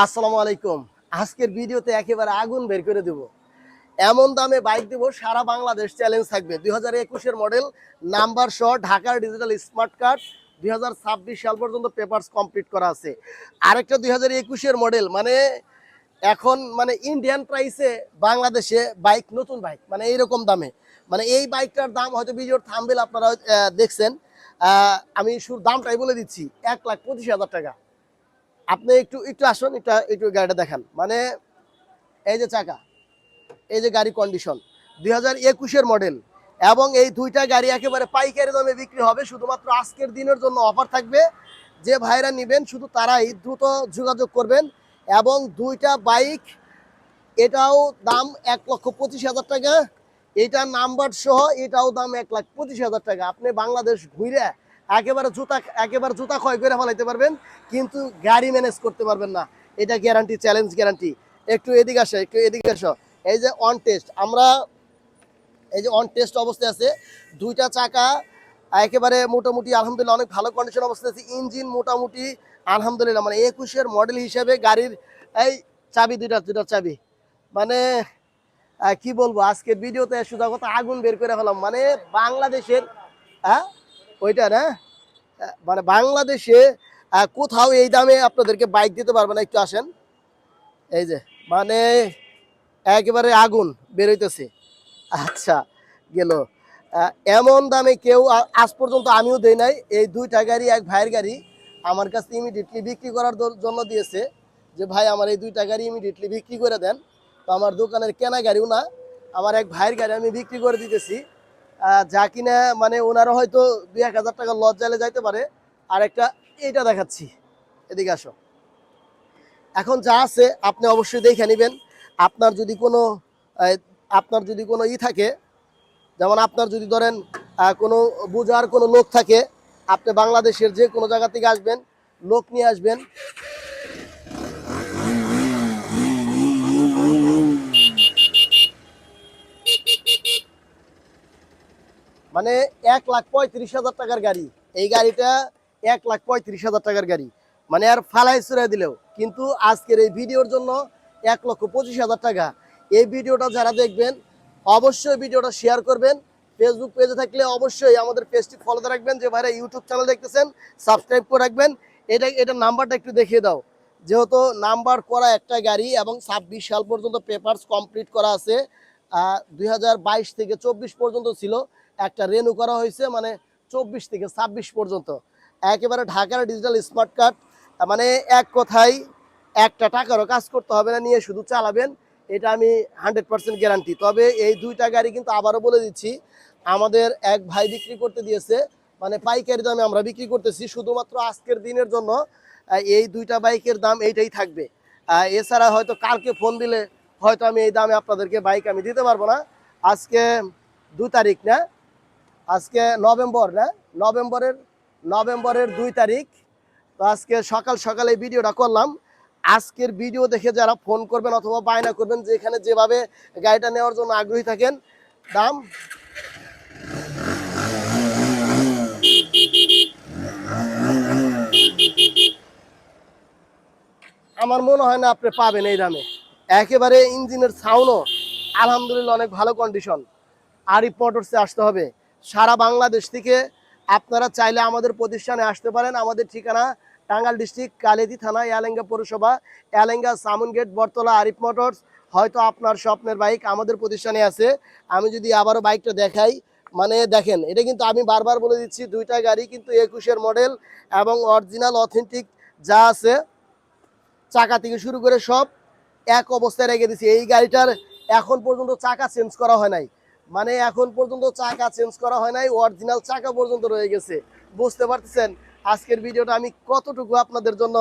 আসসালামু আলাইকুম। আজকের ভিডিওতে একেবারে আগুন বের করে দেব। এমন দামে বাইক দেব, সারা বাংলাদেশ চ্যালেঞ্জ থাকবে। দুই হাজার একুশের মডেল, নাম্বার সহ ঢাকার ডিজিটাল স্মার্ট কার্ড দুই হাজার ছাব্বিশ সাল পর্যন্ত পেপারস কমপ্লিট করা আছে। আরেকটা দুই হাজার একুশের মডেল মানে এখন মানে ইন্ডিয়ান প্রাইসে বাংলাদেশে বাইক, নতুন বাইক মানে এইরকম দামে। মানে এই বাইকটার দাম হয়তো ভিডিওর থামবেল আপনারা দেখছেন। আমি শুধু দামটাই বলে দিচ্ছি, এক লাখ পঁচিশ হাজার টাকা। আপনি একটু একটু আসুন, একটু একটু গাড়িটা দেখান। মানে এই যে চাকা, এই যে গাড়ি কন্ডিশন দুই হাজার একুশের মডেল এবং এই দুইটা গাড়ি একেবারে পাইকারি দামে বিক্রি হবে, শুধুমাত্র আজকের দিনের জন্য অফার থাকবে। যে ভাইরা নেবেন, শুধু তারাই দ্রুত যোগাযোগ করবেন, এবং দুইটা বাইক এটাও দাম এক লক্ষ পঁচিশ হাজার টাকা। এটা নাম্বার সহ এটাও দাম এক লাখ পঁচিশ হাজার টাকা। আপনি বাংলাদেশ ঘুরে একেবারে জুতা একেবারে জুতা ক্ষয় করে ফেলাইতে পারবেন, কিন্তু গাড়ি ম্যানেজ করতে পারবেন না। এটা গ্যারান্টি চ্যালেঞ্জ গ্যারান্টি একটু এদিকে আসো, একটু এদিকে আসো। এই যে অন টেস্ট আমরা এই যে অন টেস্ট অবস্থায় আছে, দুইটা চাকা একেবারে মোটামুটি আলহামদুলিল্লাহ অনেক ভালো কন্ডিশন অবস্থায় আছে। ইঞ্জিন মোটামুটি আলহামদুলিল্লাহ মানে একুশের মডেল হিসেবে গাড়ির এই চাবি, দুইটা দুইটা চাবি। মানে কি বলব, আজকের ভিডিওতে কথা আগুন বের করে ফেলাম। মানে বাংলাদেশের হ্যাঁ? ওইটা না? মানে বাংলাদেশে কোথাও এই দামে আপনাদেরকে বাইক দিতে পারবে না, একটু আসেন। এই যে মানে একেবারে আগুন বেরোইতেছে। আচ্ছা গেল। এমন দামে কেউ আজ পর্যন্ত আমিও দেই নাই। এই দুইটা গাড়ি, এক ভাইয়ের গাড়ি আমার কাছে ইমিডিয়েটলি বিক্রি করার জন্য দিয়েছে যে, ভাই, আমার এই দুইটা গাড়ি ইমিডিয়েটলি বিক্রি করে দেন। তো আমার দোকানের কেনা গাড়িও না, আমার এক ভাইয়ের গাড়ি আমি বিক্রি করে দিতেছি। যা কিনা মানে ওনারা হয়তো দুই এক হাজার টাকা লজ জালে যাইতে পারে। আর একটা এইটা দেখাচ্ছি। এদিকে আসো। এখন যা আছে আপনি অবশ্যই দেখে নেবেন। আপনার যদি কোনো আপনার যদি কোনো ই থাকে, যেমন আপনার যদি ধরেন কোনো বোঝার কোনো লোক থাকে, আপনি বাংলাদেশের যে কোনো জায়গা থেকে আসবেন, লোক নিয়ে আসবেন মানে এক লাখ পঁয়ত্রিশ হাজার টাকার গাড়ি। এই গাড়িটা এক লাখ পঁয়ত্রিশ হাজার টাকার গাড়ি। মানে আর ফালাই চুরাই দিলেও। কিন্তু আজকের এই ভিডিওর জন্য এক লক্ষ পঁচিশ হাজার টাকা। এই ভিডিওটা যারা দেখবেন, অবশ্যই ভিডিওটা শেয়ার করবেন। ফেসবুক পেজে থাকলে অবশ্যই আমাদের পেজটি ফলোতে রাখবেন। যে ভাইরা ইউটিউব চ্যানেল দেখতেছেন সাবস্ক্রাইব করে রাখবেন। এটা এটা নাম্বারটা একটু দেখিয়ে দাও। যেহেতু নাম্বার করা একটা গাড়ি এবং ছাব্বিশ সাল পর্যন্ত পেপারস কমপ্লিট করা আছে দুই হাজার বাইশ থেকে চব্বিশ পর্যন্ত ছিল। একটা রেনু করা হয়েছে মানে চব্বিশ থেকে ছাব্বিশ পর্যন্ত। একেবারে ঢাকার ডিজিটাল স্মার্ট কার্ড মানে এক কথায় একটা টাকারও কাজ করতে হবে না, নিয়ে শুধু চালাবেন, এটা আমি হান্ড্রেড পার্সেন্ট গ্যারান্টি তবে এই দুইটা গাড়ি কিন্তু আবারও বলে দিচ্ছি, আমাদের এক ভাই বিক্রি করতে দিয়েছে মানে পাইকারি দামে আমরা বিক্রি করতেছি, শুধুমাত্র আজকের দিনের জন্য এই দুইটা বাইকের দাম এইটাই থাকবে। এছাড়া হয়তো কালকে ফোন দিলে হয়তো আমি এই দামে আপনাদেরকে বাইক আমি দিতে পারব না। আজকে দু তারিখ না আজকে নভেম্বর না নভেম্বরের নভেম্বরের দুই তারিখ। তো আজকে সকাল সকালে ভিডিওটা করলাম। আজকের ভিডিও দেখে যারা ফোন করবেন অথবা বায়না করবেন, যে এখানে যেভাবে গাড়িটা নেওয়ার জন্য আগ্রহী থাকেন, দাম? আমার মনে হয় না আপনি পাবেন এই দামে। একেবারে ইঞ্জিনের সাউন্ডও আলহামদুলিল্লাহ অনেক ভালো কন্ডিশন আর আরিফ মোটরসে আসতে হবে। সারা বাংলাদেশ থেকে আপনারা চাইলে আমাদের প্রতিষ্ঠানে আসতে পারেন। আমাদের ঠিকানা টাঙ্গাইল ডিস্ট্রিক্ট কালেদি থানা এলেঙ্গা পৌরসভা এলেঙ্গা সামুন গেট, বটতলা, আরিফ মোটরস। হয়তো আপনার স্বপ্নের বাইক আমাদের প্রতিষ্ঠানে আছে। আমি যদি আবারও বাইকটা দেখাই মানে দেখেন, এটা কিন্তু আমি বারবার বলে দিচ্ছি, দুইটা গাড়ি কিন্তু একুশের মডেল এবং অরিজিনাল, অথেন্টিক যা আছে, চাকা থেকে শুরু করে সব এক অবস্থায় রেখে দিছি এই গাড়িটার এখন পর্যন্ত চাকা চেঞ্জ করা হয় নাই। মানে এখন পর্যন্ত চাকা চেঞ্জ করা হয় নাই অরিজিনাল চাকা পর্যন্ত রয়ে গেছে। বুঝতে পারতেছেন? আজকের ভিডিওটা আমি কতটুকু আপনাদের জন্য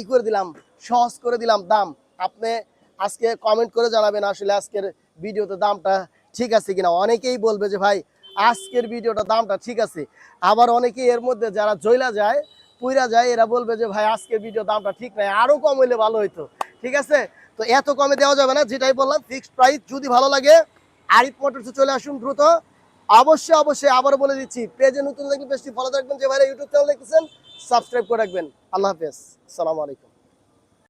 ই করে দিলাম, সহজ করে দিলাম দাম। আপনি আজকে কমেন্ট করে জানাবেন আসলে আজকের ভিডিওতে দামটা ঠিক আছে কিনা। অনেকেই বলবে যে ভাই, আজকের ভিডিওটা দামটা ঠিক আছে। আবার অনেকেই এর মধ্যে যারা জইলা যায়, পুইরা যায়, এরা বলবে যে ভাই, আজকের ভিডিও দামটা ঠিক নাই, আরও কম হইলে ভালো হইতো। ঠিক আছে? তো এত কমে দেওয়া যাবে না, যেটাই বললাম ফিক্সড প্রাইস যদি ভালো লাগে আরিফ মোটরসে চলে আসুন দ্রুত। অবশ্যই অবশ্যই আবার বলে দিচ্ছি, পেজে নতুন লাগলে পেজটি ফলো রাখবেন যে ভাইরা ইউটিউব চ্যানেল দেখতেছেন সাবস্ক্রাইব করে রাখবেন। আল্লাহ হাফেজ। সালামু আলাইকুম।